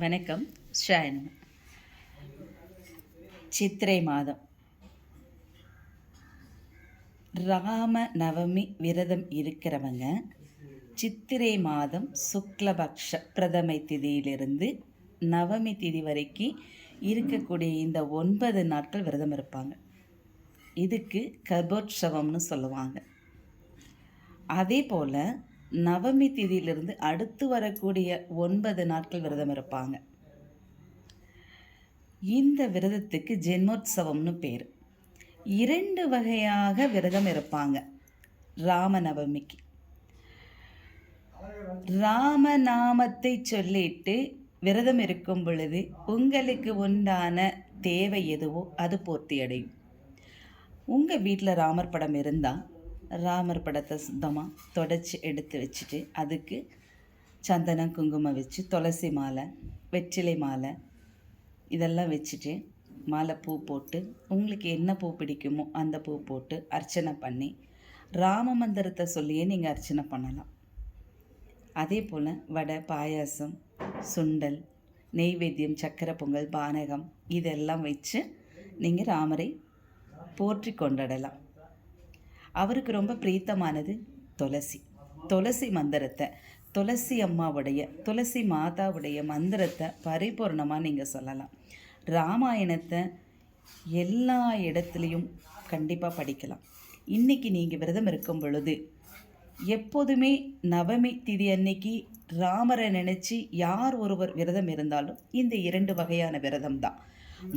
வணக்கம் ஷாயனம் சித்திரை மாதம். ராம நவமி விரதம் இருக்கிறவங்க சித்திரை மாதம் சுக்லபக்ஷ பிரதமை திதியிலிருந்து நவமி திதி வரைக்கும் இருக்கக்கூடிய இந்த ஒன்பது நாட்கள் விரதம் இருப்பாங்க. இதுக்கு கர்போற்சவம்னு சொல்லுவாங்க. அதே போல் நவமி திதியிலிருந்து அடுத்து வரக்கூடிய ஒன்பது நாட்கள் விரதம் இருப்பாங்க. இந்த விரதத்துக்கு ஜென்மோத்சவம்னு பேர். இரண்டு வகையாக விரதம் இருப்பாங்க. ராமநவமிக்கு. ராமநாமத்தை சொல்லிட்டு விரதம் இருக்கும் பொழுது உங்களுக்கு உண்டான தேவை எதுவோ அது பூர்த்தி அடையும் உங்கள் வீட்டில் ராமர் படம் இருந்தால் ராமர் படத்தை சுத்தமாக தொடச்சி எடுத்து வச்சுட்டு அதுக்கு சந்தனம் குங்குமம் வச்சு துளசி மாலை வெற்றிலை மாலை இதெல்லாம் வச்சுட்டு மாலை பூ போட்டு உங்களுக்கு என்ன பூ பிடிக்குமோ அந்த பூ போட்டு அர்ச்சனை பண்ணி ராம மந்திரத்தை சொல்லியே நீங்கள் அர்ச்சனை பண்ணலாம். அதே போல் வடை பாயாசம் சுண்டல் நெய்வேத்தியம் சக்கரை பொங்கல் பானகம் இதெல்லாம் வச்சு நீங்கள் ராமரை போற்றி கொண்டாடலாம். அவருக்கு ரொம்ப பிரீத்தமானது துளசி. துளசி மந்திரத்தை துளசி அம்மாவுடைய துளசி மாதாவுடைய மந்திரத்தை பரிபூர்ணமாக நீங்கள் சொல்லலாம். ராமாயணத்தை எல்லா இடத்துலையும் கண்டிப்பாக படிக்கலாம். இன்றைக்கி நீங்கள் விரதம் இருக்கும் பொழுது எப்போதுமே நவமி திதி அன்னைக்கு ராமரை நினச்சி யார் ஒருவர் விரதம் இருந்தாலும் இந்த இரண்டு வகையான விரதம் தான்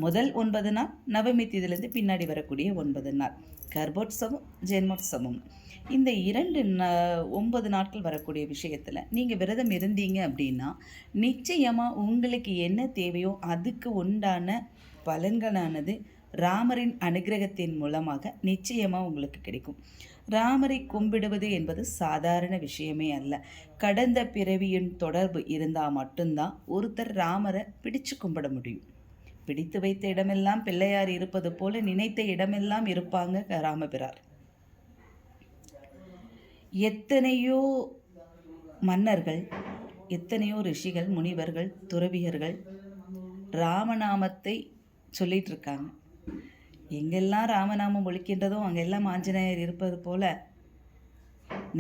முதல் ஒன்பது நாள் நவமி திதியிலேருந்து பின்னாடி வரக்கூடிய ஒன்பது நாள். கர்ப்போற்சவம் ஜென்மோற்சவம். இந்த இரண்டு ந ஒன்பது நாட்கள் வரக்கூடிய விஷயத்தில் நீங்கள் விரதம் இருந்தீங்க அப்படின்னா நிச்சயமாக உங்களுக்கு என்ன தேவையோ அதுக்கு உண்டான பலன்களானது ராமரின் அனுகிரகத்தின் மூலமாக நிச்சயமாக உங்களுக்கு கிடைக்கும். ராமரை கும்பிடுவது என்பது சாதாரண விஷயமே அல்ல. கடந்த பிறவியின் தொடர்பு இருந்தால் மட்டும்தான் ஒருத்தர் ராமரை பிடிச்சு கும்பிட முடியும். பிடித்து வைத்த இடமெல்லாம் பிள்ளையார் இருப்பது போல நினைத்த இடமெல்லாம் இருப்பாங்க ராமபிரார். எத்தனையோ மன்னர்கள் எத்தனையோ ரிஷிகள் முனிவர்கள் துறவியர்கள் ராமநாமத்தை சொல்லிட்டு இருக்காங்க எங்கெல்லாம் ராமநாமம் ஒழிக்கின்றதோ அங்கெல்லாம் ஆஞ்சநேயர் இருப்பது போல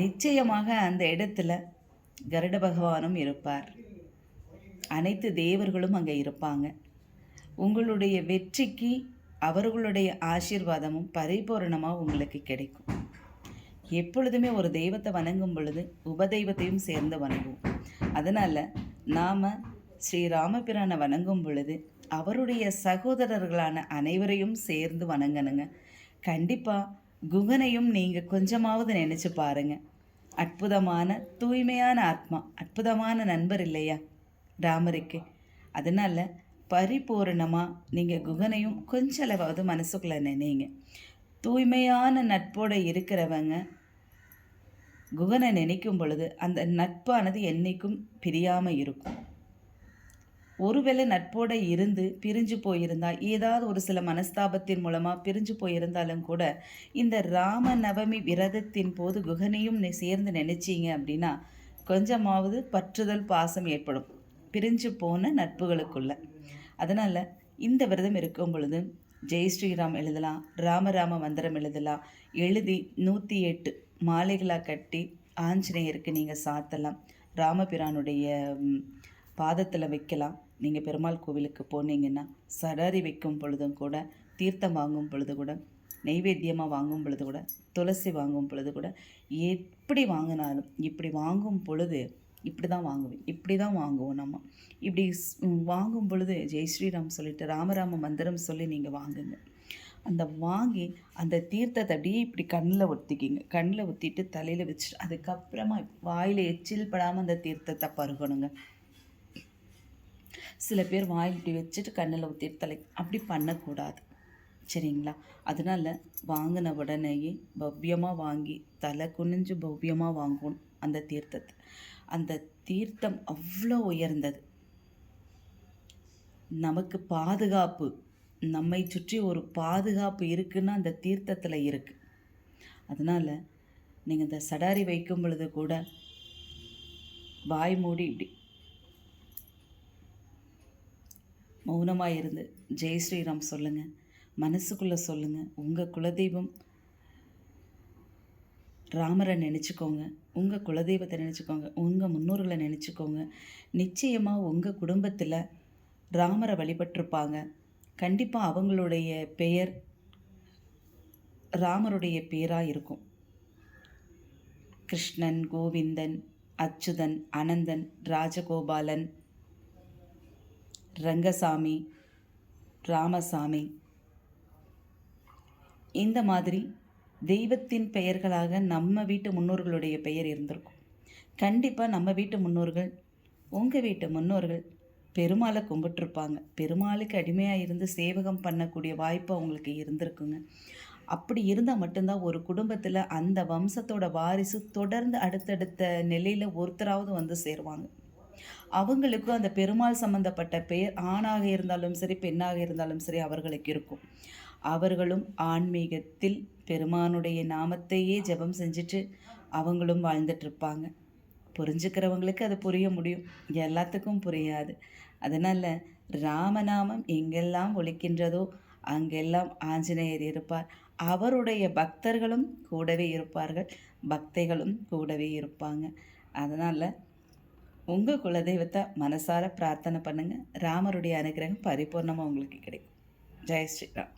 நிச்சயமாக அந்த இடத்துல கருட பகவானும் இருப்பார். அனைத்து தேவர்களும் அங்கே இருப்பாங்க. உங்களுடைய வெற்றிக்கு அவர்களுடைய ஆசீர்வாதமும் பரிபூரணமாக உங்களுக்கு கிடைக்கும். எப்பொழுதுமே ஒரு தெய்வத்தை வணங்கும் பொழுது உபதெய்வத்தையும் சேர்ந்து வணங்குவோம். அதனால் நாம் ஸ்ரீராமபிரானை வணங்கும் பொழுது அவருடைய சகோதரர்களான அனைவரையும் சேர்ந்து வணங்கணுங்க. கண்டிப்பாக குகனையும் நீங்கள் கொஞ்சமாவது நினச்சி பாருங்கள் அற்புதமான தூய்மையான ஆத்மா அற்புதமான நண்பர் இல்லையா? ராமருக்கு. அதனால் பரிபூரணமாக நீங்கள் குகனையும் கொஞ்ச அளவாவது மனசுக்குள்ளே நினைங்க. தூய்மையான நட்போடு இருக்கிறவங்க குகனை நினைக்கும் பொழுது அந்த நட்பானது என்றைக்கும் பிரியாமல் இருக்கும். ஒருவேளை நட்போடு இருந்து பிரிஞ்சு போயிருந்தால் ஏதாவது ஒரு சில மனஸ்தாபத்தின் மூலமாக பிரிஞ்சு போயிருந்தாலும் கூட இந்த ராம நவமி விரதத்தின் போது குகனையும் சேர்ந்து நினைச்சிங்க அப்படின்னா கொஞ்சமாவது பற்றுதல் பாசம் ஏற்படும். பிரிஞ்சு போன நட்புகளுக்குள்ள. அதனால் இந்த விரதம் இருக்கும் பொழுது ஜெய் ஸ்ரீராம் எழுதலாம் ராமராம மந்திரம் எழுதலாம் எழுதி நூற்றி எட்டு மாலைகளாக கட்டி ஆஞ்சநேயருக்கு நீங்கள் சாத்தலாம். ராமபிரானுடைய பாதத்தில் வைக்கலாம். நீங்கள் பெருமாள் கோவிலுக்கு போனீங்கன்னா சடாரி வைக்கும் பொழுதும் கூட தீர்த்தம் வாங்கும் பொழுது கூட நெய்வேத்தியமாக வாங்கும் பொழுது கூட துளசி வாங்கும் பொழுது கூட எப்படி வாங்கினாலும் இப்படி வாங்கும் பொழுது இப்படி தான் வாங்குவேன் இப்படி தான் வாங்குவோம் நம்ம. இப்படி வாங்கும் பொழுது ஜெய் ஸ்ரீராம் சொல்லிட்டு ராமராம மந்திரம் சொல்லி நீங்கள் வாங்குங்க. அந்த வாங்கி அந்த தீர்த்தத்தை அப்படியே இப்படி கண்ணில் ஒத்திக்கிங்க. கண்ணில் ஒத்திட்டு தலையில் வச்சுட்டு அதுக்கப்புறமா வாயில் எச்சில் படாமல் அந்த தீர்த்தத்தை பருகணுங்க. சில பேர் வாயில் இப்படி வச்சுட்டு கண்ணில் ஊற்றிட்டு தலை அப்படி பண்ணக்கூடாது. சரிங்களா? அதனால் வாங்கின உடனேயே பவ்யமாக வாங்கி தலை குனிஞ்சு பவ்யமாக வாங்கணும் அந்த தீர்த்தத்தை. அந்த தீர்த்தம் அவ்வளோ உயர்ந்தது. நமக்கு பாதுகாப்பு நம்மை சுற்றி ஒரு பாதுகாப்பு இருக்குன்னா அந்த தீர்த்தத்தில் இருக்குது அதனால் நீங்கள் இந்த சடாரி வைக்கும் பொழுது கூட வாய் மூடி இப்படி மௌனமாக இருந்து ஜெய் ஸ்ரீராம் சொல்லுங்கள் மனசுக்குள்ளே சொல்லுங்கள் உங்கள் குலதெய்வம் ராமரை நினச்சிக்கோங்க உங்கள் குலதெய்வத்தை நினச்சிக்கோங்க உங்கள் முன்னோர்களை நினச்சிக்கோங்க. நிச்சயமாக உங்கள் குடும்பத்தில் ராமரை வழிபட்டிருப்பாங்க. கண்டிப்பாக அவங்களுடைய பெயர் ராமருடைய பேராக இருக்கும். கிருஷ்ணன் கோவிந்தன் அச்சுதன் அனந்தன் ராஜகோபாலன் ரங்கசாமி ராமசாமி. இந்த மாதிரி தெய்வத்தின் பெயர்களாக நம்ம வீட்டு முன்னோர்களுடைய பெயர் இருந்திருக்கும். கண்டிப்பாக நம்ம வீட்டு முன்னோர்கள் உங்கள் வீட்டு முன்னோர்கள் பெருமாளை கும்பிட்டுருப்பாங்க. பெருமாளுக்கு அடிமையாக இருந்து சேவகம் பண்ணக்கூடிய வாய்ப்பு அவங்களுக்கு இருந்திருக்குங்க. அப்படி இருந்தால் மட்டும்தான் ஒரு குடும்பத்தில் அந்த வம்சத்தோட வாரிசு தொடர்ந்து அடுத்தடுத்த நிலையில் ஒருத்தராவது வந்து சேருவாங்க. அவங்களுக்கும் அந்த பெருமாள் சம்பந்தப்பட்ட பெயர் ஆணாக இருந்தாலும் சரி பெண்ணாக இருந்தாலும் சரி அவர்களுக்கு இருக்கும். அவர்களும் ஆன்மீகத்தில் பெருமானுடைய நாமத்தையே ஜெபம் செஞ்சுட்டு அவங்களும் வாழ்ந்துட்டுருப்பாங்க புரிஞ்சுக்கிறவங்களுக்கு அது புரிய முடியும். எல்லாத்துக்கும் புரியாது. அதனால் ராமநாமம் எங்கெல்லாம் ஒழிக்கின்றதோ அங்கெல்லாம் ஆஞ்சநேயர் இருப்பார். அவருடைய பக்தர்களும் கூடவே இருப்பார்கள். பக்தைகளும் கூடவே இருப்பாங்க. அதனால் உங்கள் குலதெய்வத்தை மனசார பிரார்த்தனை பண்ணுங்கள் ராமருடைய அனுகிரகம் பரிபூர்ணமாக உங்களுக்கு கிடைக்கும். ஜெய் ஸ்ரீராம்.